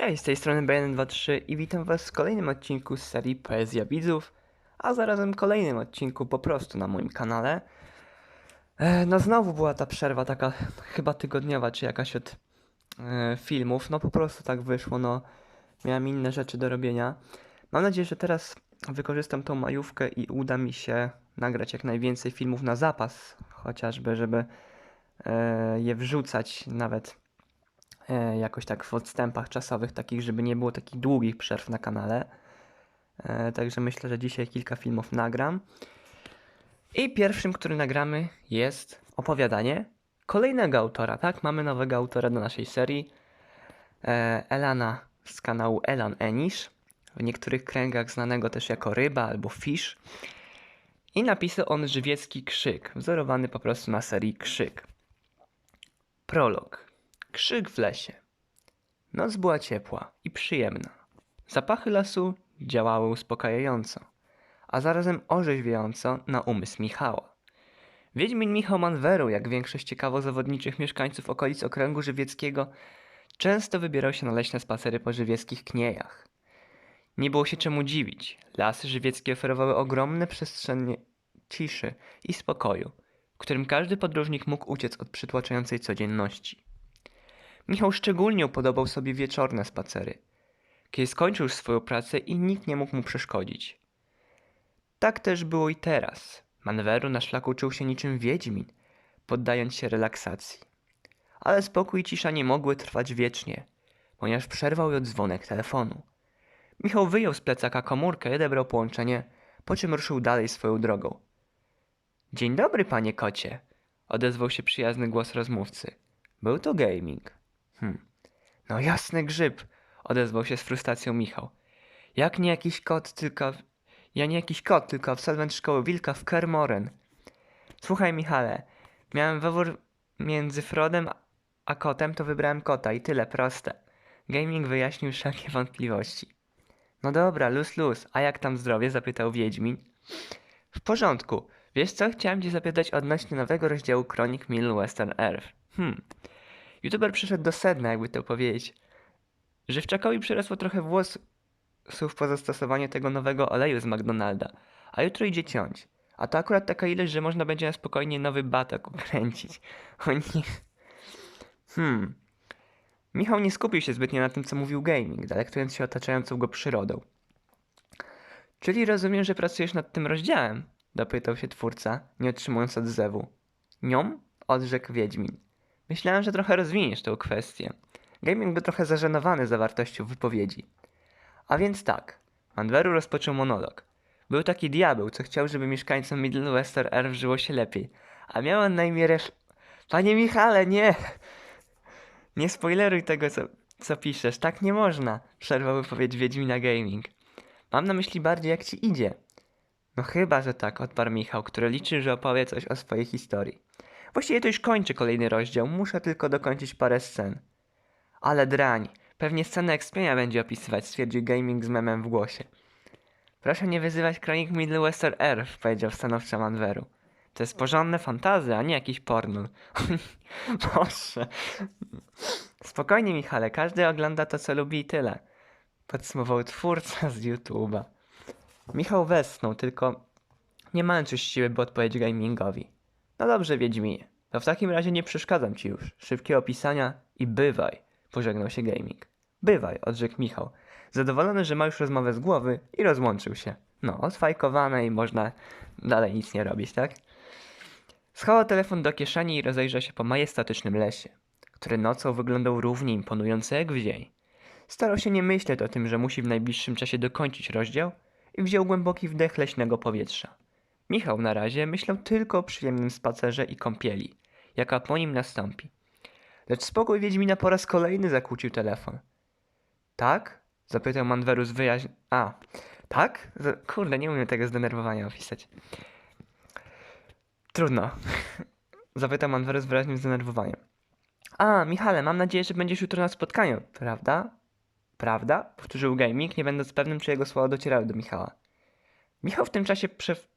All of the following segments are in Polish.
Cześć, z tej strony BN23 i witam Was w kolejnym odcinku z serii Poezja Widzów, a zarazem kolejnym odcinku po prostu na moim kanale. E, no znowu była ta przerwa taka chyba tygodniowa, czy jakaś od e, filmów, no po prostu tak wyszło, no miałem inne rzeczy do robienia. Mam nadzieję, że teraz wykorzystam tą majówkę i uda mi się nagrać jak najwięcej filmów na zapas, chociażby, żeby e, je wrzucać nawet jakoś tak w odstępach czasowych, takich, żeby nie było takich długich przerw na kanale. E, także myślę, że dzisiaj kilka filmów nagram. I pierwszym, który nagramy jest opowiadanie kolejnego autora, tak? Mamy nowego autora do naszej serii. E, Elana z kanału Elan Enish, w niektórych kręgach znanego też jako Ryba albo Fish. I napisał on żywiecki krzyk, wzorowany po prostu na serii Krzyk. Prolog. Krzyk w lesie. Noc była ciepła i przyjemna. Zapachy lasu działały uspokajająco, a zarazem orzeźwiająco na umysł Michała. Wiedźmin Michał Manweru, jak większość ciekawozawodniczych mieszkańców okolic okręgu żywieckiego, często wybierał się na leśne spacery po żywieckich kniejach. Nie było się czemu dziwić. Lasy żywieckie oferowały ogromne przestrzenie ciszy i spokoju, w którym każdy podróżnik mógł uciec od przytłaczającej codzienności. Michał szczególnie upodobał sobie wieczorne spacery, kiedy skończył już swoją pracę i nikt nie mógł mu przeszkodzić. Tak też było i teraz. Manweru na szlaku czuł się niczym wiedźmin, poddając się relaksacji. Ale spokój i cisza nie mogły trwać wiecznie, ponieważ przerwał ją dzwonek telefonu. Michał wyjął z plecaka komórkę i odebrał połączenie, po czym ruszył dalej swoją drogą. Dzień dobry, panie kocie, odezwał się przyjazny głos rozmówcy. Był to gaming. Hm. No jasny grzyb, odezwał się z frustracją Michał. Jak nie jakiś kot, tylko... Ja nie jakiś kot, tylko absolwent szkoły wilka w Kermoren. Słuchaj, Michale, miałem wybór między Frodem a kotem, to wybrałem kota i tyle, proste. Gaming wyjaśnił wszelkie wątpliwości. No dobra, luz, luz, a jak tam zdrowie? zapytał Wiedźmin. W porządku. Wiesz co, chciałem cię zapytać odnośnie nowego rozdziału Kronik Middle Western Earth. Hmm. YouTuber przyszedł do sedna, jakby to powiedzieć. Żywczakowi przyrosło trochę włosów po zastosowaniu tego nowego oleju z McDonalda, a jutro idzie ciąć. A to akurat taka ilość, że można będzie na spokojnie nowy batok ukręcić. O nie. Hmm. Michał nie skupił się zbytnio na tym, co mówił gaming, delektując się otaczającą go przyrodą. Czyli rozumiem, że pracujesz nad tym rozdziałem? Dopytał się twórca, nie otrzymując odzewu. Nią? Odrzekł Wiedźmin. Myślałem, że trochę rozwiniesz tę kwestię. Gaming był trochę zażenowany zawartością wypowiedzi. A więc tak. Manweru rozpoczął monolog. Był taki diabeł, co chciał, żeby mieszkańcom Middle Western żyło się lepiej. A miał on na imię Resz... Panie Michale, nie! Nie spoileruj tego, co, co piszesz. Tak nie można, przerwał wypowiedź Wiedźmina Gaming. Mam na myśli bardziej, jak ci idzie. No chyba, że tak, odparł Michał, który liczy, że opowie coś o swojej historii. Właściwie to już kończę kolejny rozdział, muszę tylko dokończyć parę scen. Ale drań, pewnie scenę ekspienia będzie opisywać, stwierdził Gaming z memem w głosie. Proszę nie wyzywać kronik Middle Western Earth, powiedział stanowczo Manweru. To jest porządne fantazy, a nie jakiś porno. Boże. Spokojnie, Michale, każdy ogląda to, co lubi i tyle. Podsumował twórca z YouTube'a. Michał westchnął, tylko nie mając już siły, by odpowiedzieć gamingowi. No dobrze, Wiedźminie. To w takim razie nie przeszkadzam ci już. Szybkiego opisania i bywaj, pożegnał się gaming. Bywaj, odrzekł Michał. Zadowolony, że ma już rozmowę z głowy i rozłączył się. No, odfajkowane i można dalej nic nie robić, tak? Schował telefon do kieszeni i rozejrzał się po majestatycznym lesie, który nocą wyglądał równie imponująco jak w dzień. Starał się nie myśleć o tym, że musi w najbliższym czasie dokończyć rozdział i wziął głęboki wdech leśnego powietrza. Michał na razie myślał tylko o przyjemnym spacerze i kąpieli, jaka po nim nastąpi. Lecz spokój Wiedźmina po raz kolejny zakłócił telefon. Tak? Zapytał Manwerus wyjaźń... A, tak? Z- Kurde, nie umiem tego zdenerwowania opisać. Trudno. Zapytał Manwerus z wyraźnym zdenerwowaniem. A, Michale, mam nadzieję, że będziesz jutro na spotkaniu, prawda? Prawda? Powtórzył Gaming, nie będąc pewnym, czy jego słowa docierały do Michała. Michał w tym czasie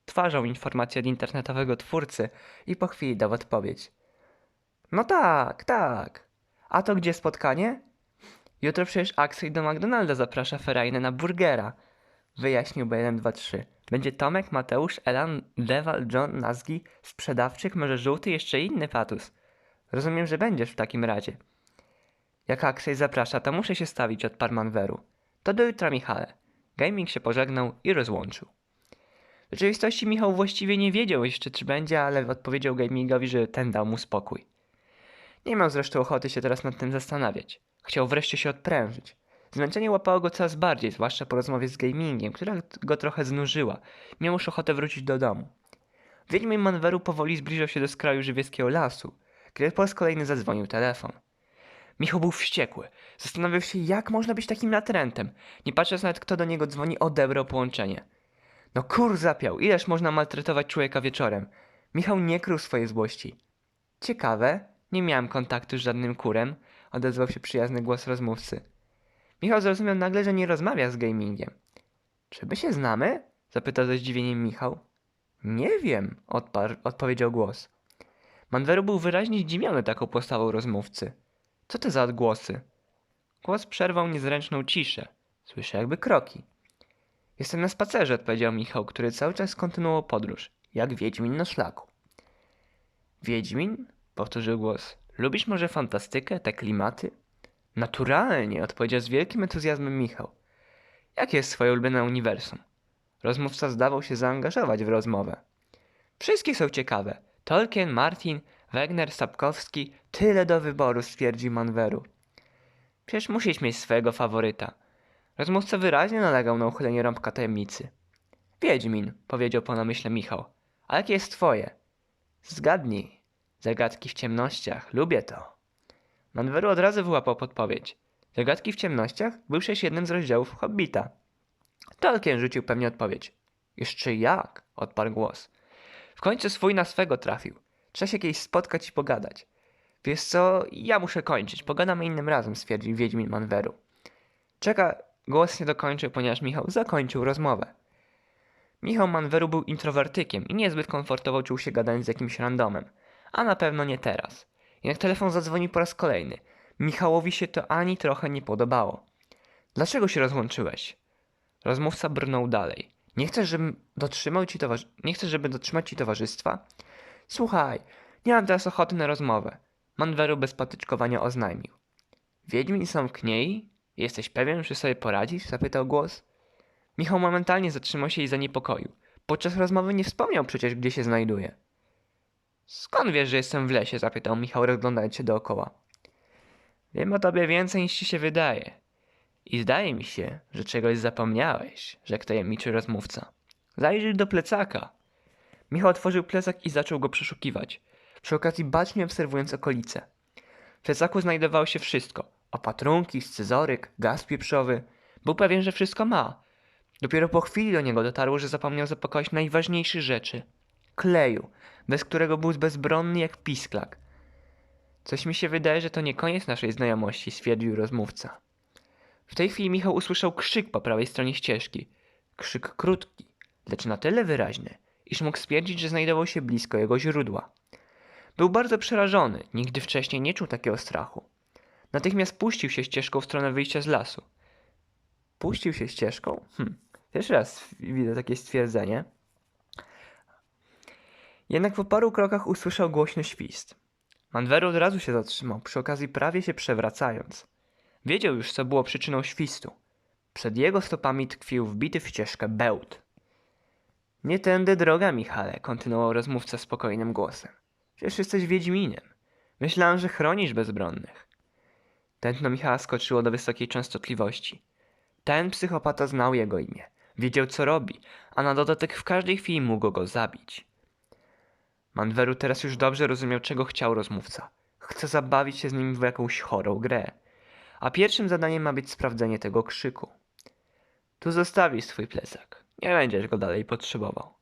przetwarzał informacje od internetowego twórcy i po chwili dał odpowiedź. No tak, tak. A to gdzie spotkanie? Jutro przecież Axel do McDonalda zaprasza Ferajnę na burgera. Wyjaśnił B123. Będzie Tomek, Mateusz, Elan, Dewal, John, Nazgi, sprzedawczyk, może żółty, jeszcze inny patus. Rozumiem, że będziesz w takim razie. Jak Axel zaprasza, to muszę się stawić, odparł Manweru. To do jutra, Michale. Gaming się pożegnał i rozłączył. W rzeczywistości Michał właściwie nie wiedział jeszcze, czy będzie, ale odpowiedział gamingowi, że ten dał mu spokój. Nie miał zresztą ochoty się teraz nad tym zastanawiać. Chciał wreszcie się odprężyć. Zmęczenie łapało go coraz bardziej, zwłaszcza po rozmowie z gamingiem, która go trochę znużyła. Miał już ochotę wrócić do domu. Wiedźmin Manweru powoli zbliżał się do skraju żywieckiego lasu, kiedy po raz kolejny zadzwonił telefon. Michał był wściekły. Zastanawiał się, jak można być takim natrętem. Nie patrząc nawet, kto do niego dzwoni, odebrał połączenie. No kur zapiał, ileż można maltretować człowieka wieczorem. Michał nie krył swojej złości. Ciekawe, nie miałem kontaktu z żadnym kurem, odezwał się przyjazny głos rozmówcy. Michał zrozumiał nagle, że nie rozmawia z gamingiem. Czy my się znamy? zapytał ze zdziwieniem Michał. Nie wiem, odparł, odpowiedział głos. Manweru był wyraźnie zdziwiony taką postawą rozmówcy. Co to za odgłosy? Głos przerwał niezręczną ciszę. Słyszę jakby kroki. Jestem na spacerze, odpowiedział Michał, który cały czas kontynuował podróż, jak Wiedźmin na szlaku. Wiedźmin? powtórzył głos. Lubisz może fantastykę, te klimaty? Naturalnie, odpowiedział z wielkim entuzjazmem Michał. Jakie jest twoje ulubione uniwersum? Rozmówca zdawał się zaangażować w rozmowę. Wszystkie są ciekawe. Tolkien, Martin, Wegner, Sapkowski, tyle do wyboru, stwierdził Manweru. Przecież musisz mieć swojego faworyta. Rozmówca wyraźnie nalegał na uchylenie rąbka tajemnicy. Wiedźmin, powiedział po namyśle Michał. A jakie jest twoje? Zgadnij. Zagadki w ciemnościach. Lubię to. Manweru od razu wyłapał podpowiedź. Zagadki w ciemnościach był przecież jednym z rozdziałów Hobbita. Tolkien rzucił pewnie odpowiedź. Jeszcze jak? odparł głos. W końcu swój na swego trafił. Trzeba się kiedyś spotkać i pogadać. Wiesz co, ja muszę kończyć. Pogadamy innym razem, stwierdził Wiedźmin Manweru. Czeka, głos nie dokończył, ponieważ Michał zakończył rozmowę. Michał Manweru był introwertykiem i niezbyt komfortowo czuł się gadając z jakimś randomem. A na pewno nie teraz. Jednak telefon zadzwonił po raz kolejny. Michałowi się to ani trochę nie podobało. Dlaczego się rozłączyłeś? Rozmówca brnął dalej. Nie chcesz, żebym dotrzymał ci towarzy... Nie chcesz, żeby dotrzymać ci towarzystwa? Słuchaj, nie mam teraz ochoty na rozmowę. Manweru bez patyczkowania oznajmił. Wiedźmin w kniei? Jesteś pewien, że sobie poradzisz? Zapytał głos. Michał momentalnie zatrzymał się i zaniepokoił. Podczas rozmowy nie wspomniał przecież, gdzie się znajduje. Skąd wiesz, że jestem w lesie? zapytał Michał, rozglądając się dookoła. Wiem o tobie więcej niż ci się wydaje. I zdaje mi się, że czegoś zapomniałeś, rzekł tajemniczy rozmówca. Zajrzyj do plecaka. Michał otworzył plecak i zaczął go przeszukiwać, przy okazji bacznie obserwując okolice. W plecaku znajdowało się wszystko. Opatrunki, scyzoryk, gaz pieprzowy. Był pewien, że wszystko ma. Dopiero po chwili do niego dotarło, że zapomniał zapakować najważniejsze rzeczy. Kleju, bez którego był bezbronny jak pisklak. Coś mi się wydaje, że to nie koniec naszej znajomości, stwierdził rozmówca. W tej chwili Michał usłyszał krzyk po prawej stronie ścieżki. Krzyk krótki, lecz na tyle wyraźny, iż mógł stwierdzić, że znajdował się blisko jego źródła. Był bardzo przerażony, nigdy wcześniej nie czuł takiego strachu. Natychmiast puścił się ścieżką w stronę wyjścia z lasu. Puścił się ścieżką? Hm, pierwszy raz widzę takie stwierdzenie. Jednak po paru krokach usłyszał głośny świst. Manweru od razu się zatrzymał, przy okazji prawie się przewracając. Wiedział już, co było przyczyną świstu. Przed jego stopami tkwił wbity w ścieżkę bełt. Nie tędy droga, Michale, kontynuował rozmówca spokojnym głosem. Przecież jesteś Wiedźminem. Myślałem, że chronisz bezbronnych. Tętno Michała skoczyło do wysokiej częstotliwości. Ten psychopata znał jego imię. Wiedział, co robi, a na dodatek w każdej chwili mógł go zabić. Manweru teraz już dobrze rozumiał, czego chciał rozmówca. Chce zabawić się z nim w jakąś chorą grę. A pierwszym zadaniem ma być sprawdzenie tego krzyku. Tu zostawisz swój plecak. Nie będziesz go dalej potrzebował.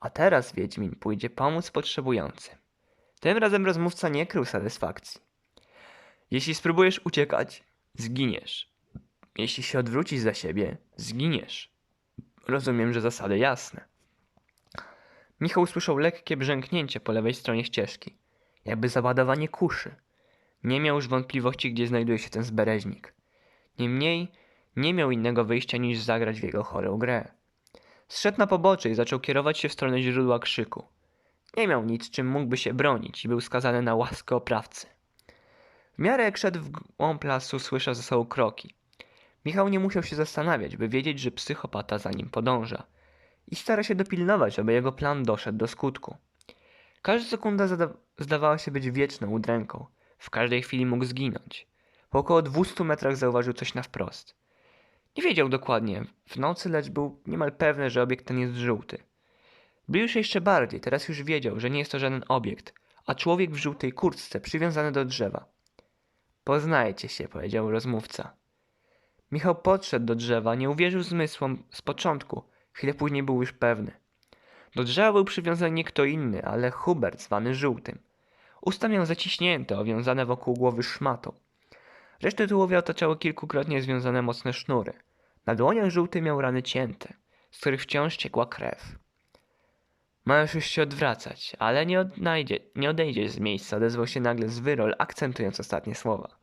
A teraz Wiedźmin pójdzie pomóc potrzebującym. Tym razem rozmówca nie krył satysfakcji. Jeśli spróbujesz uciekać, zginiesz. Jeśli się odwrócisz za siebie, zginiesz. Rozumiem, że zasady jasne. Michał usłyszał lekkie brzęknięcie po lewej stronie ścieżki, jakby załadowanie kuszy. Nie miał już wątpliwości, gdzie znajduje się ten zbereźnik. Niemniej nie miał innego wyjścia niż zagrać w jego chorą grę. Zszedł na pobocze i zaczął kierować się w stronę źródła krzyku. Nie miał nic, czym mógłby się bronić i był skazany na łaskę oprawcy. W miarę jak szedł w głąb lasu, słyszał za sobą kroki. Michał nie musiał się zastanawiać, by wiedzieć, że psychopata za nim podąża i stara się dopilnować, aby jego plan doszedł do skutku. Każda sekunda zdawała się być wieczną udręką. W każdej chwili mógł zginąć. Po około 200 metrach zauważył coś na wprost. Nie wiedział dokładnie w nocy, lecz był niemal pewny, że obiekt ten jest żółty. Zbliżył się jeszcze bardziej, teraz już wiedział, że nie jest to żaden obiekt, a człowiek w żółtej kurtce przywiązany do drzewa. Poznajcie się, powiedział rozmówca. Michał podszedł do drzewa, nie uwierzył zmysłom z początku, chwilę później był już pewny. Do drzewa był przywiązany nie kto inny, ale Hubert, zwany żółtym. Usta miał zaciśnięte, owiązane wokół głowy szmatą. Resztę tułowia otaczały kilkukrotnie związane mocne sznury. Na dłoniach żółty miał rany cięte, z których wciąż ciekła krew. Możesz już się odwracać, ale nie, odnajdzie, nie odejdziesz z miejsca, odezwał się nagle zwyrol, akcentując ostatnie słowa.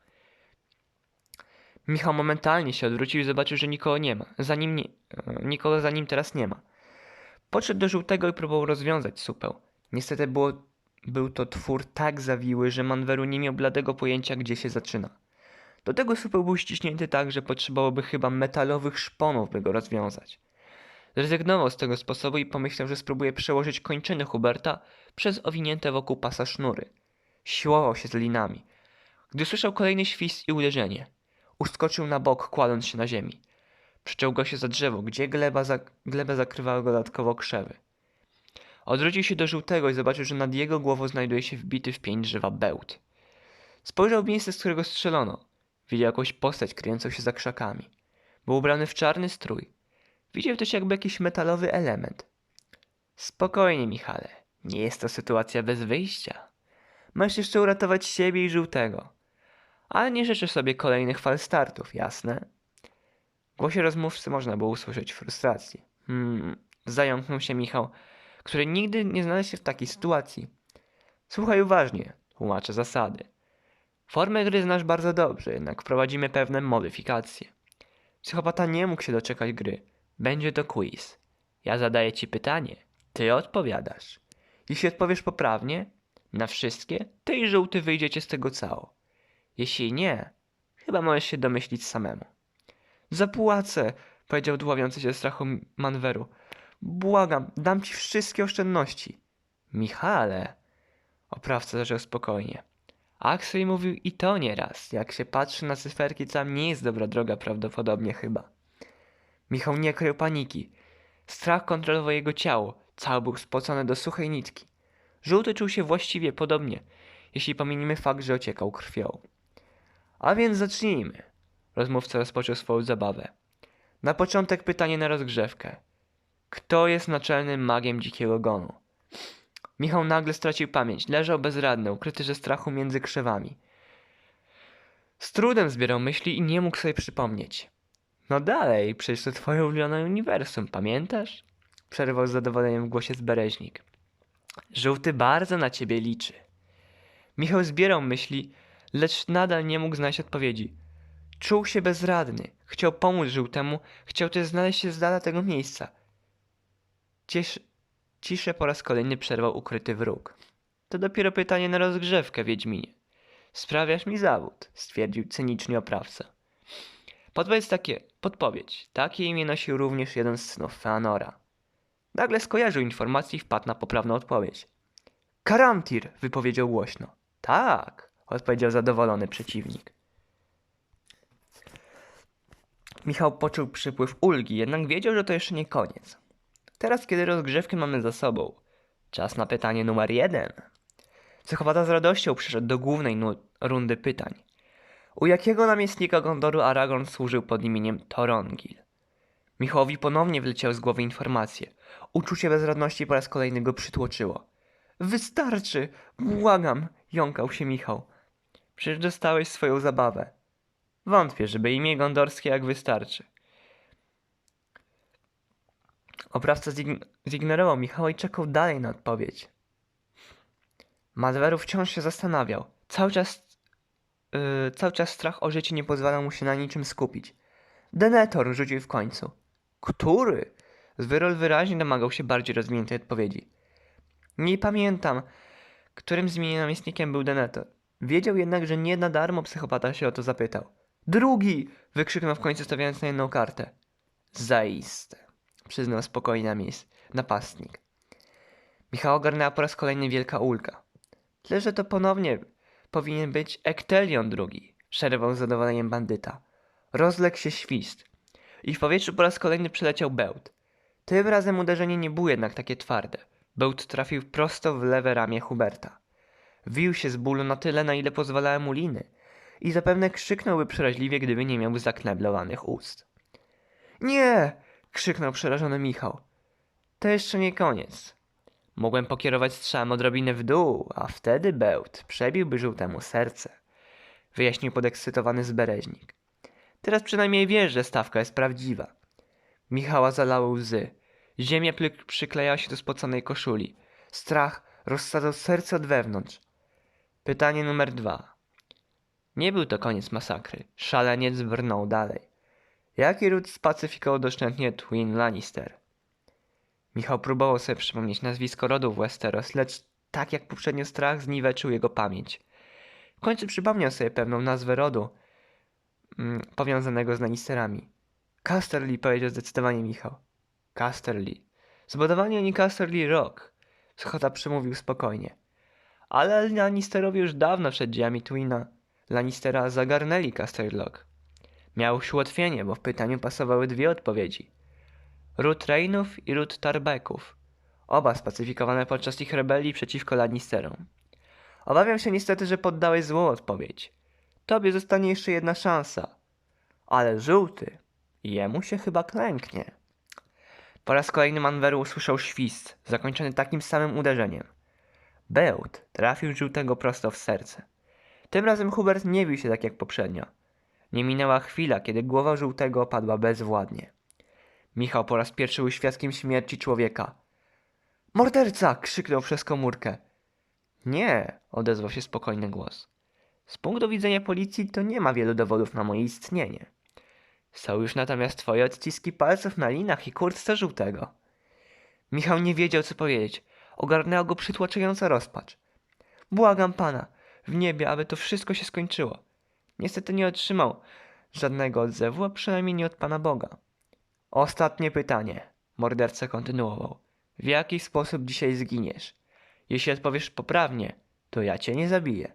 Michał momentalnie się odwrócił i zobaczył, że nikogo nie ma. Za nim nie, e, nikogo za nim teraz nie ma. Podszedł do żółtego i próbował rozwiązać supeł. Niestety było, był to twór tak zawiły, że Manweru nie miał bladego pojęcia, gdzie się zaczyna. Do tego supeł był ściśnięty tak, że potrzebowałoby chyba metalowych szponów, by go rozwiązać. Zrezygnował z tego sposobu i pomyślał, że spróbuje przełożyć kończyny Huberta przez owinięte wokół pasa sznury. Siłował się z linami. Gdy słyszał kolejny świst i uderzenie, uskoczył na bok, kładąc się na ziemi. Przyczołgał się za drzewo, gdzie gleba za, glebę zakrywały dodatkowo krzewy. Odwrócił się do żółtego i zobaczył, że nad jego głową znajduje się wbity w pień drzewa bełt. Spojrzał w miejsce, z którego strzelono. Widział jakąś postać kryjącą się za krzakami. Był ubrany w czarny strój. Widział też jakby jakiś metalowy element. Spokojnie, Michale. Nie jest to sytuacja bez wyjścia. Masz jeszcze uratować siebie i żółtego. Ale nie życzę sobie kolejnych fal startów, jasne? W głosie rozmówcy można było usłyszeć frustrację. Hmm, zająknął się Michał, który nigdy nie znalazł się w takiej sytuacji. Słuchaj uważnie, tłumaczę zasady. Formę gry znasz bardzo dobrze, jednak wprowadzimy pewne modyfikacje. Psychopata nie mógł się doczekać gry. Będzie to quiz. Ja zadaję ci pytanie, ty odpowiadasz. Jeśli odpowiesz poprawnie, na wszystkie, ty i żółty wyjdziecie z tego cało. Jeśli nie, chyba możesz się domyślić samemu. Zapłacę, powiedział dławiący się strachu Manweru. Błagam, dam ci wszystkie oszczędności. Michale, oprawca zaczął spokojnie. Axel mówił i to nieraz. Jak się patrzy na cyferki, tam nie jest dobra droga prawdopodobnie chyba. Michał nie krył paniki. Strach kontrolował jego ciało. Cały był spocony do suchej nitki. Żółty czuł się właściwie podobnie, jeśli pominiemy fakt, że ociekał krwią. A więc zacznijmy. Rozmówca rozpoczął swoją zabawę. Na początek pytanie na rozgrzewkę. Kto jest naczelnym magiem dzikiego gonu? Michał nagle stracił pamięć. Leżał bezradny, ukryty ze strachu między krzewami. Z trudem zbierał myśli i nie mógł sobie przypomnieć. No dalej, przecież to twoje ulubione uniwersum, pamiętasz? Przerwał z zadowoleniem w głosie zbereźnik. Żółty bardzo na ciebie liczy. Michał zbierał myśli, lecz nadal nie mógł znaleźć odpowiedzi. Czuł się bezradny. Chciał pomóc żółtemu, chciał też znaleźć się z dala tego miejsca. Ciesz... Ciszę po raz kolejny przerwał ukryty wróg. To dopiero pytanie na rozgrzewkę, Wiedźminie. Sprawiasz mi zawód, stwierdził cynicznie oprawca. Podpowiedz takie, podpowiedź. Takie imię nosił również jeden z synów Feanora. Nagle skojarzył informację i wpadł na poprawną odpowiedź. Karantir, wypowiedział głośno. Tak, odpowiedział zadowolony przeciwnik. Michał poczuł przypływ ulgi, jednak wiedział, że to jeszcze nie koniec. Teraz, kiedy rozgrzewkę mamy za sobą, czas na pytanie numer jeden. Psychopata z radością przyszedł do głównej nu- rundy pytań. U jakiego namiestnika Gondoru Aragorn służył pod imieniem Torongil? Michałowi ponownie wleciał z głowy informacje. Uczucie bezradności po raz kolejny go przytłoczyło. Wystarczy! Błagam! jąkał się Michał. Przecież dostałeś swoją zabawę. Wątpię, żeby imię gondorskie jak wystarczy. Oprawca zign- zignorował Michała i czekał dalej na odpowiedź. Madweru wciąż się zastanawiał. Cały czas Yy, cały czas strach o życie nie pozwalał mu się na niczym skupić. Denetor rzucił w końcu. Który? Zwyrol wyraźnie domagał się bardziej rozwiniętej odpowiedzi. Nie pamiętam, którym z namiestnikiem był Denetor. Wiedział jednak, że nie na darmo psychopata się o to zapytał. Drugi! wykrzyknął w końcu stawiając na jedną kartę. Zaiste, przyznał spokojnie namis- napastnik. Michał ogarnęła po raz kolejny wielka ulga. Tyle, że to ponownie powinien być Ektelion drugi, przerwał z zadowoleniem bandyta. Rozległ się świst i w powietrzu po raz kolejny przeleciał bełt. Tym razem uderzenie nie było jednak takie twarde. Bełt trafił prosto w lewe ramię Huberta. Wił się z bólu na tyle, na ile pozwalały mu liny i zapewne krzyknąłby przeraźliwie, gdyby nie miał zakneblowanych ust. Nie! krzyknął przerażony Michał. To jeszcze nie koniec. Mogłem pokierować strzałem odrobinę w dół, a wtedy bełt przebiłby żółtemu serce. Wyjaśnił podekscytowany zbereźnik. Teraz przynajmniej wiesz, że stawka jest prawdziwa. Michała zalały łzy. Ziemia przyklejała się do spoconej koszuli. Strach rozsadzał serce od wewnątrz. Pytanie numer dwa. Nie był to koniec masakry. Szaleniec brnął dalej. Jaki ród spacyfikował doszczętnie Twin Lannister? Michał próbował sobie przypomnieć nazwisko rodu Westeros, lecz tak jak poprzednio strach zniweczył jego pamięć. W końcu przypomniał sobie pewną nazwę rodu mm, powiązanego z Lannisterami. Casterly powiedział zdecydowanie Michał. Casterly. Zbudowali oni Casterly Rock. Schota przemówił spokojnie. Ale Lannisterowie już dawno przed dziejami Twina Lannistera zagarnęli Casterly Rock. Miał ułatwienie, bo w pytaniu pasowały dwie odpowiedzi. Ród Reynów i ród Tarbeków. Oba spacyfikowane podczas ich rebelii przeciwko Lannisterom. Obawiam się niestety, że poddałeś złą odpowiedź. Tobie zostanie jeszcze jedna szansa. Ale żółty, jemu się chyba klęknie. Po raz kolejny Manweru usłyszał świst, zakończony takim samym uderzeniem. Bełt trafił żółtego prosto w serce. Tym razem Hubert nie bił się tak jak poprzednio. Nie minęła chwila, kiedy głowa żółtego opadła bezwładnie. Michał po raz pierwszy był świadkiem śmierci człowieka. Morderca! krzyknął przez komórkę. Nie, odezwał się spokojny głos. Z punktu widzenia policji to nie ma wielu dowodów na moje istnienie. Są już natomiast twoje odciski palców na linach i kurtce żółtego. Michał nie wiedział, co powiedzieć. Ogarnęła go przytłaczająca rozpacz. Błagam pana, w niebie, aby to wszystko się skończyło. Niestety nie otrzymał żadnego odzewu, a przynajmniej nie od Pana Boga. Ostatnie pytanie. Morderca kontynuował. W jaki sposób dzisiaj zginiesz? Jeśli odpowiesz poprawnie, to ja cię nie zabiję.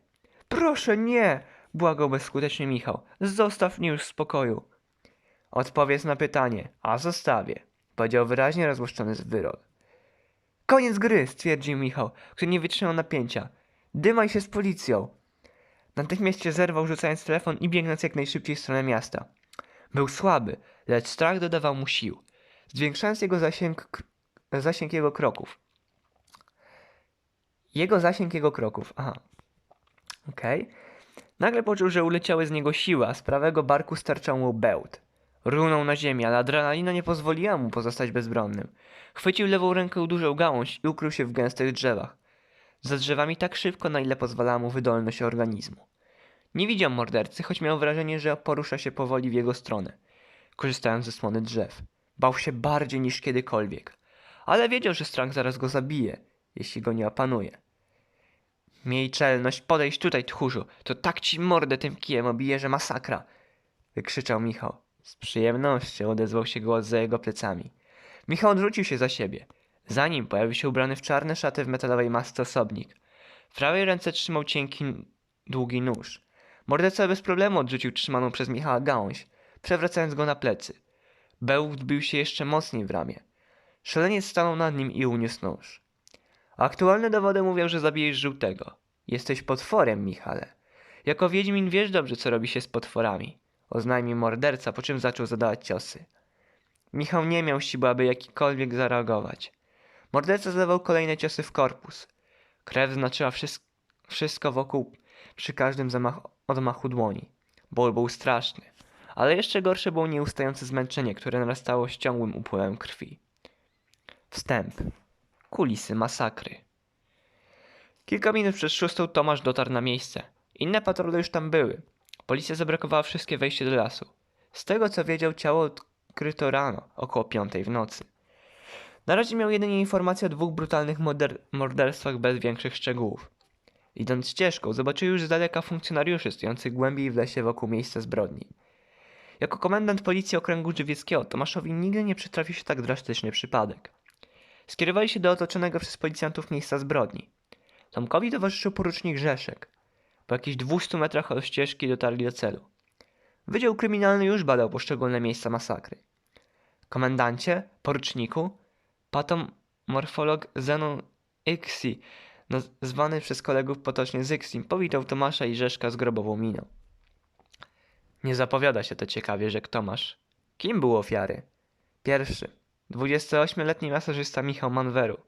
Proszę nie! Błagał bezskutecznie Michał. Zostaw mnie już w spokoju. Odpowiedz na pytanie, a zostawię. Powiedział wyraźnie rozłuszczony zwyrol. Koniec gry, stwierdził Michał, który nie wytrzymał napięcia. Dymaj się z policją. Natychmiast się zerwał, rzucając telefon i biegnąc jak najszybciej w stronę miasta. Był słaby, lecz strach dodawał mu sił, zwiększając jego zasięg, zasięg jego kroków. Jego zasięg jego kroków, aha. Okej. Nagle poczuł, że uleciały z niego siły, a z prawego barku starczał mu bełt. Runął na ziemię, ale adrenalina nie pozwoliła mu pozostać bezbronnym. Chwycił lewą ręką dużą gałąź i ukrył się w gęstych drzewach. Za drzewami tak szybko, na ile pozwalała mu wydolność organizmu. Nie widział mordercy, choć miał wrażenie, że porusza się powoli w jego stronę, korzystając ze słony drzew. Bał się bardziej niż kiedykolwiek, ale wiedział, że strach zaraz go zabije, jeśli go nie opanuje. Miej czelność podejść tutaj, tchórzu, to tak ci mordę tym kijem obije, że masakra! Wykrzyczał Michał. Z przyjemnością odezwał się głos za jego plecami. Michał odwrócił się za siebie. Za nim pojawił się ubrany w czarne szaty w metalowej masce osobnik. W prawej ręce trzymał cienki, długi nóż. Morderca bez problemu odrzucił trzymaną przez Michała gałąź, przewracając go na plecy. Bełt bił się jeszcze mocniej w ramię. Szaleniec stanął nad nim i uniósł nóż. Aktualne dowody mówią, że zabijesz żółtego. Jesteś potworem, Michale. Jako wiedźmin wiesz dobrze, co robi się z potworami. Oznajmił morderca, po czym zaczął zadawać ciosy. Michał nie miał siły, aby jakikolwiek zareagować. Morderca zadawał kolejne ciosy w korpus. Krew znaczyła wszyst- wszystko wokół przy każdym zamach- odmachu dłoni. Ból był straszny, ale jeszcze gorsze było nieustające zmęczenie, które narastało z ciągłym upływem krwi. Wstęp. Kulisy masakry. Kilka minut przed szóstą Tomasz dotarł na miejsce Inne patrole już tam były. Policja zablokowała wszystkie wejście do lasu. Z tego co wiedział, ciało odkryto rano, około piątej w nocy. Na razie miał jedynie informację o dwóch brutalnych morder- morderstwach bez większych szczegółów. Idąc ścieżką, zobaczył już z daleka funkcjonariuszy stojących głębiej w lesie wokół miejsca zbrodni. Jako komendant policji okręgu żywieckiego Tomaszowi nigdy nie przytrafił się tak drastyczny przypadek. Skierowali się do otoczonego przez policjantów miejsca zbrodni. Tomkowi towarzyszył porucznik Rzeszek. Po jakichś 200 metrach od ścieżki dotarli do celu. Wydział kryminalny już badał poszczególne miejsca masakry. Komendancie, poruczniku, patomorfolog Zenon Ixi, zwany przez kolegów potocznie Zyksim, powitał Tomasza i Rzeszka z grobową miną. Nie zapowiada się to ciekawie, rzekł Tomasz. Kim był ofiary? Pierwszy. 28-letni masażysta Michał Manweru.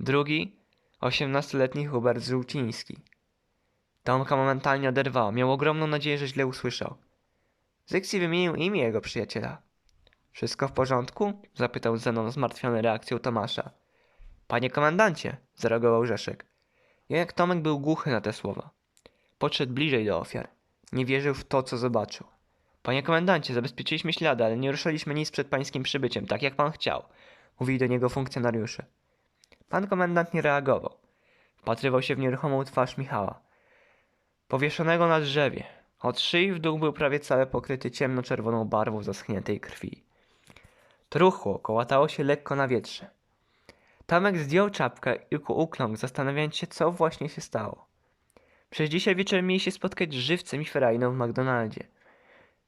Drugi. 18-letni Hubert Żółciński. Tomka momentalnie oderwało. Miał ogromną nadzieję, że źle usłyszał. Zyksi wymienił imię jego przyjaciela. Wszystko w porządku? Zapytał Zenon zmartwiony reakcją Tomasza. Panie komendancie, zareagował Rzeszek. Jednak Tomek był głuchy na te słowa. Podszedł bliżej do ofiar. Nie wierzył w to, co zobaczył. Panie komendancie, zabezpieczyliśmy ślady, ale nie ruszaliśmy nic przed pańskim przybyciem, tak jak pan chciał. Mówili do niego funkcjonariusze. Pan komendant nie reagował. Wpatrywał się w nieruchomą twarz Michała. Powieszonego na drzewie. Od szyi w dół był prawie cały pokryty ciemno-czerwoną barwą zaschniętej krwi. Truchło kołatało się lekko na wietrze. Tomek zdjął czapkę i ukląkł, zastanawiając się, co właśnie się stało. Przez dzisiaj wieczorem mieli się spotkać z żywcem i ferajną w McDonaldzie.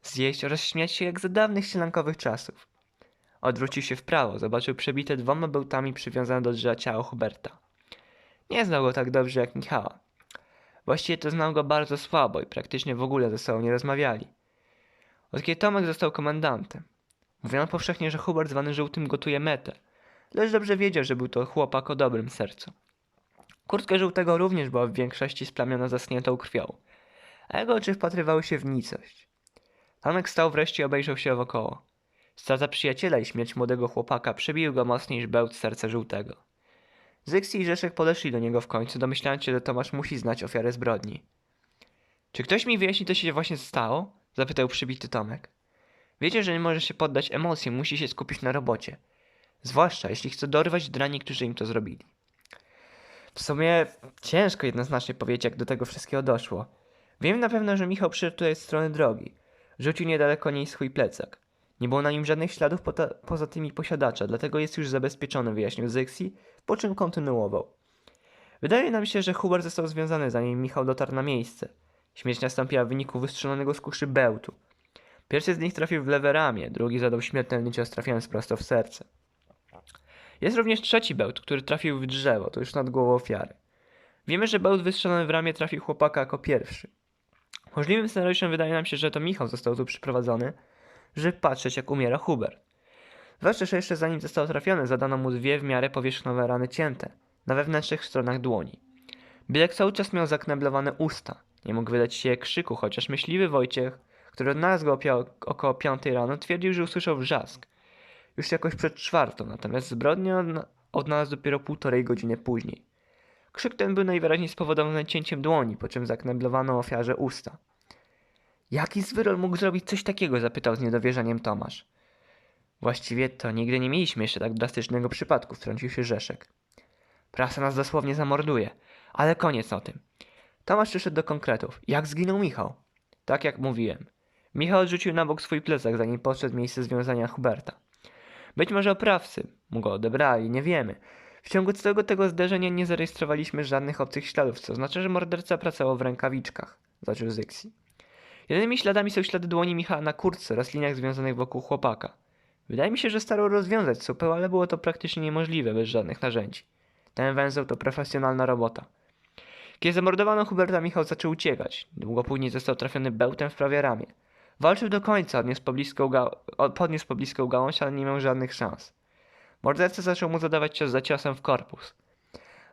Zjeść oraz śmiać się jak za dawnych ścielankowych czasów. Odwrócił się w prawo, zobaczył przebite dwoma bełtami przywiązane do drzewa ciało Huberta. Nie znał go tak dobrze jak Michała. Właściwie to znał go bardzo słabo i praktycznie w ogóle ze sobą nie rozmawiali. Od kiedy Tomek został komendantem. Mówiono powszechnie, że Hubert zwany żółtym gotuje metę, lecz dobrze wiedział, że był to chłopak o dobrym sercu. Kurtka żółtego również była w większości splamiona zaschniętą krwią, a jego oczy wpatrywały się w nicość. Tomek stał wreszcie i obejrzał się wokoło. Strata przyjaciela i śmierć młodego chłopaka przebiły go mocniej niż bełt serca żółtego. Zyksi i Rzeszek podeszli do niego w końcu, domyślając się, że Tomasz musi znać ofiarę zbrodni. Czy ktoś mi wyjaśni, co się właśnie stało? zapytał przybity Tomek. Wiecie, że nie może się poddać emocjom, musi się skupić na robocie. Zwłaszcza, jeśli chce dorwać drani, którzy im to zrobili. W sumie ciężko jednoznacznie powiedzieć, jak do tego wszystkiego doszło. Wiem na pewno, że Michał przyszedł tutaj z strony drogi. Rzucił niedaleko niej swój plecak. Nie było na nim żadnych śladów pota- poza tymi posiadacza, dlatego jest już zabezpieczony, wyjaśnił Zyksi, po czym kontynuował. Wydaje nam się, że Hubert został związany, zanim Michał dotarł na miejsce. Śmierć nastąpiła w wyniku wystrzelonego z kuszy bełtu. Pierwszy z nich trafił w lewe ramię, drugi zadał śmiertelny cios trafiając prosto w serce. Jest również trzeci bełt, który trafił w drzewo, to już nad głową ofiary. Wiemy, że bełt wystrzelony w ramię trafił chłopaka jako pierwszy. Możliwym scenariuszem wydaje nam się, że to Michał został tu przyprowadzony, żeby patrzeć jak umiera Hubert. Zwłaszcza, że jeszcze zanim został trafiony, zadano mu dwie w miarę powierzchniowe rany cięte, na wewnętrznych stronach dłoni. Bielek cały czas miał zakneblowane usta. Nie mógł wydać się krzyku, chociaż myśliwy Wojciech, który odnalazł go około piątej rano, twierdził, że usłyszał wrzask. Już jakoś przed czwartą, natomiast zbrodnię odna- odnalazł dopiero półtorej godziny później. Krzyk ten był najwyraźniej spowodowany cięciem dłoni, po czym zakneblowano ofiarze usta. Jaki zwyrol mógł zrobić coś takiego? zapytał z niedowierzaniem Tomasz. Właściwie to nigdy nie mieliśmy jeszcze tak drastycznego przypadku, wtrącił się Rzeszek. Prasa nas dosłownie zamorduje, ale koniec o tym. Tomasz przyszedł do konkretów. Jak zginął Michał? Tak jak mówiłem. Michał odrzucił na bok swój plecak, zanim podszedł miejsce związania Huberta. Być może oprawcy mu go odebrali, nie wiemy. W ciągu całego tego zdarzenia nie zarejestrowaliśmy żadnych obcych śladów, co znaczy, że morderca pracował w rękawiczkach, zaczął Zyksi. Jedynymi śladami są ślady dłoni Michała na kurtce oraz liniach związanych wokół chłopaka. Wydaje mi się, że starał rozwiązać supeł, ale było to praktycznie niemożliwe bez żadnych narzędzi. Ten węzeł to profesjonalna robota. Kiedy zamordowano Huberta, Michał zaczął uciekać. Długo później został trafiony bełtem w prawie ramię. Walczył do końca, pobliską, ga- podniósł pobliską gałąź, ale nie miał żadnych szans. Morderca zaczął mu zadawać cios za ciosem w korpus.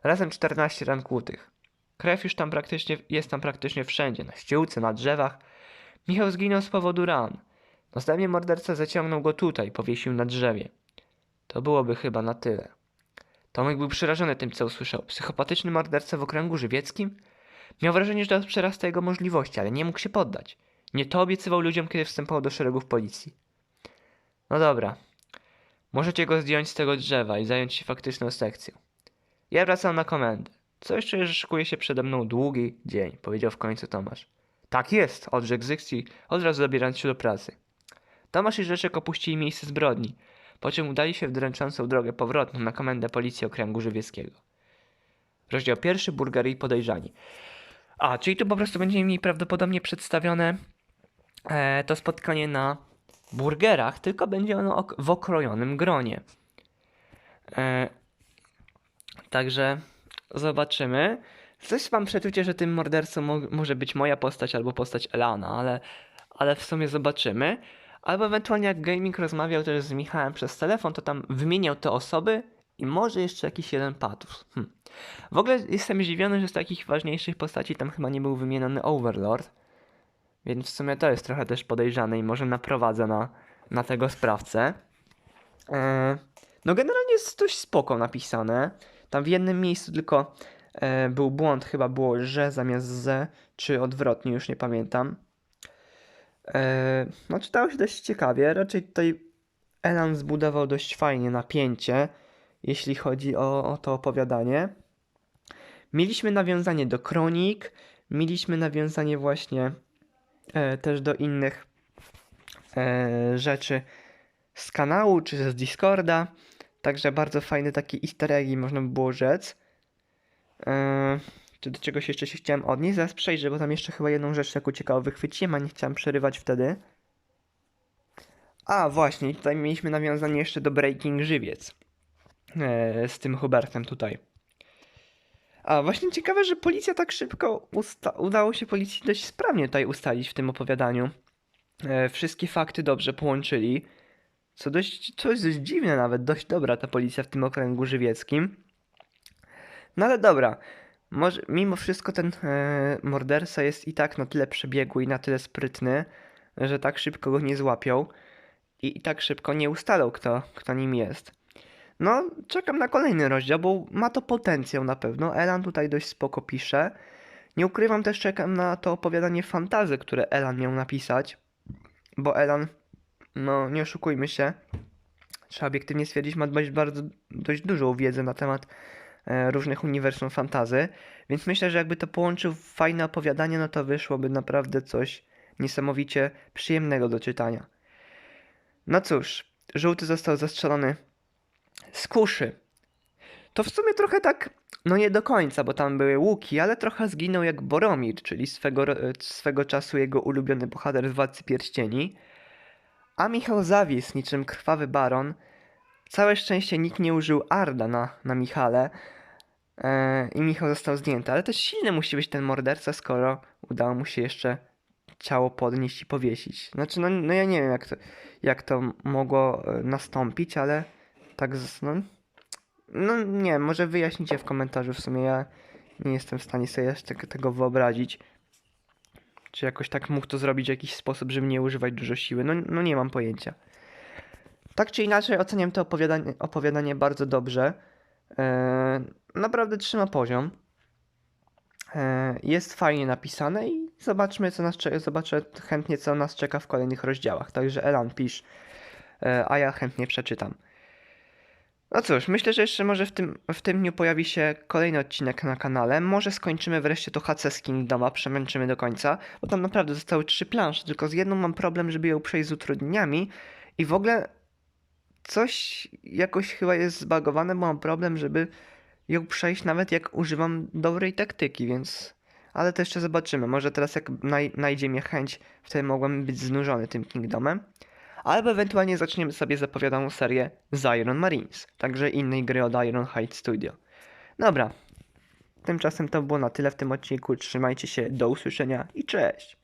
Razem 14 ran kłutych. Krew już tam praktycznie, jest tam praktycznie wszędzie, na ściółce, na drzewach. Michał zginął z powodu ran. Następnie morderca zaciągnął go tutaj, powiesił na drzewie. To byłoby chyba na tyle. Tomek był przerażony tym, co usłyszał. Psychopatyczny morderca w okręgu żywieckim? Miał wrażenie, że to przerasta jego możliwości, ale nie mógł się poddać. Nie to obiecywał ludziom, kiedy wstępował do szeregów policji. No dobra. Możecie go zdjąć z tego drzewa i zająć się faktyczną sekcją. Ja wracam na komendę. Coś czuję, że szykuje się przede mną długi dzień, powiedział w końcu Tomasz. Tak jest, odrzekł Zyksi, od razu zabierając się do pracy. Tomasz i opuścili miejsce zbrodni, po czym udali się w dręczącą drogę powrotną na komendę Policji Okręgu Żywieckiego. Rozdział pierwszy, burgery i podejrzani. A, czyli tu po prostu będziemy mieli prawdopodobnie przedstawione e, to spotkanie na burgerach, tylko będzie ono ok- w okrojonym gronie. E, także zobaczymy. Coś mam przeczucie, że tym mordercą mo- może być moja postać albo postać Elana, ale, ale w sumie zobaczymy. Albo ewentualnie jak Gaming rozmawiał też z Michałem przez telefon, to tam wymieniał te osoby i może jeszcze jakiś jeden patus. Hm. W ogóle jestem zdziwiony, że z takich ważniejszych postaci tam chyba nie był wymieniony Overlord. Więc w sumie to jest trochę też podejrzane i może naprowadza na, na tego sprawcę. E, no generalnie jest dość spoko napisane. Tam w jednym miejscu tylko e, był błąd, chyba było że zamiast z, czy odwrotnie, już nie pamiętam. E, no czytało się dość ciekawie, raczej tutaj Elan zbudował dość fajnie napięcie, jeśli chodzi o, o to opowiadanie. Mieliśmy nawiązanie do kronik, mieliśmy nawiązanie właśnie e, też do innych e, rzeczy z kanału czy z Discorda. Także bardzo fajny taki easter egg, można by było rzec. E, czy do czegoś jeszcze się chciałem odnieść? Zaraz przejrzę, bo tam jeszcze chyba jedną rzecz taką ciekawą wychwyciłem, a nie chciałem przerywać wtedy. A, właśnie, tutaj mieliśmy nawiązanie jeszcze do Breaking Żywiec. E, z tym Hubertem tutaj. A właśnie ciekawe, że policja tak szybko udało się policji dość sprawnie tutaj ustalić w tym opowiadaniu. E, wszystkie fakty dobrze połączyli. Co dość, co jest dość dziwne nawet, dość dobra ta policja w tym okręgu żywieckim. No ale dobra, może, mimo wszystko ten e, morderca jest i tak na tyle przebiegły i na tyle sprytny, że tak szybko go nie złapią i, i tak szybko nie ustalą, kto, kto nim jest. No, czekam na kolejny rozdział, bo ma to potencjał na pewno. Elan tutaj dość spoko pisze. Nie ukrywam też, czekam na to opowiadanie fantazy, które Elan miał napisać. Bo Elan, no nie oszukujmy się, trzeba obiektywnie stwierdzić, ma dość, bardzo, dość dużą wiedzę na temat różnych uniwersum fantazy. Więc myślę, że jakby to połączył w fajne opowiadanie, no to wyszłoby naprawdę coś niesamowicie przyjemnego do czytania. No cóż, żółty został zastrzelony z kuszy. To w sumie trochę tak, no nie do końca, bo tam były łuki, ale trochę zginął jak Boromir, czyli swego, swego czasu jego ulubiony bohater z Władcy Pierścieni. A Michał zawisł niczym krwawy baron. Całe szczęście nikt nie użył Arda na, na Michale e, i Michał został zdjęty, ale też silny musi być ten morderca, skoro udało mu się jeszcze ciało podnieść i powiesić. Znaczy, no, no ja nie wiem jak to, jak to mogło e, nastąpić, ale tak, z, no, no nie, może wyjaśnicie w komentarzu w sumie, ja nie jestem w stanie sobie jeszcze tego wyobrazić. Czy jakoś tak mógł to zrobić w jakiś sposób, żeby nie używać dużo siły, no, no nie mam pojęcia. Tak czy inaczej oceniam to opowiadanie, opowiadanie bardzo dobrze. Eee, naprawdę trzyma poziom. Eee, jest fajnie napisane i zobaczmy co nas czeka, zobaczę chętnie co nas czeka w kolejnych rozdziałach. Także Elan pisz, eee, a ja chętnie przeczytam. No cóż, myślę, że jeszcze może w tym, w tym dniu pojawi się kolejny odcinek na kanale. Może skończymy wreszcie to HC z Kingdoma, przemęczymy do końca, bo tam naprawdę zostały trzy plansze, tylko z jedną mam problem, żeby ją przejść z utrudnieniami i w ogóle coś jakoś chyba jest zbagowane, bo mam problem, żeby ją przejść nawet jak używam dobrej taktyki, więc... Ale to jeszcze zobaczymy. Może teraz jak naj, najdzie mnie chęć, wtedy mogłem być znużony tym Kingdomem. Albo ewentualnie zaczniemy sobie zapowiadaną serię z Iron Marines, także innej gry od Iron Height Studio. Dobra, tymczasem to było na tyle w tym odcinku. Trzymajcie się, do usłyszenia i cześć!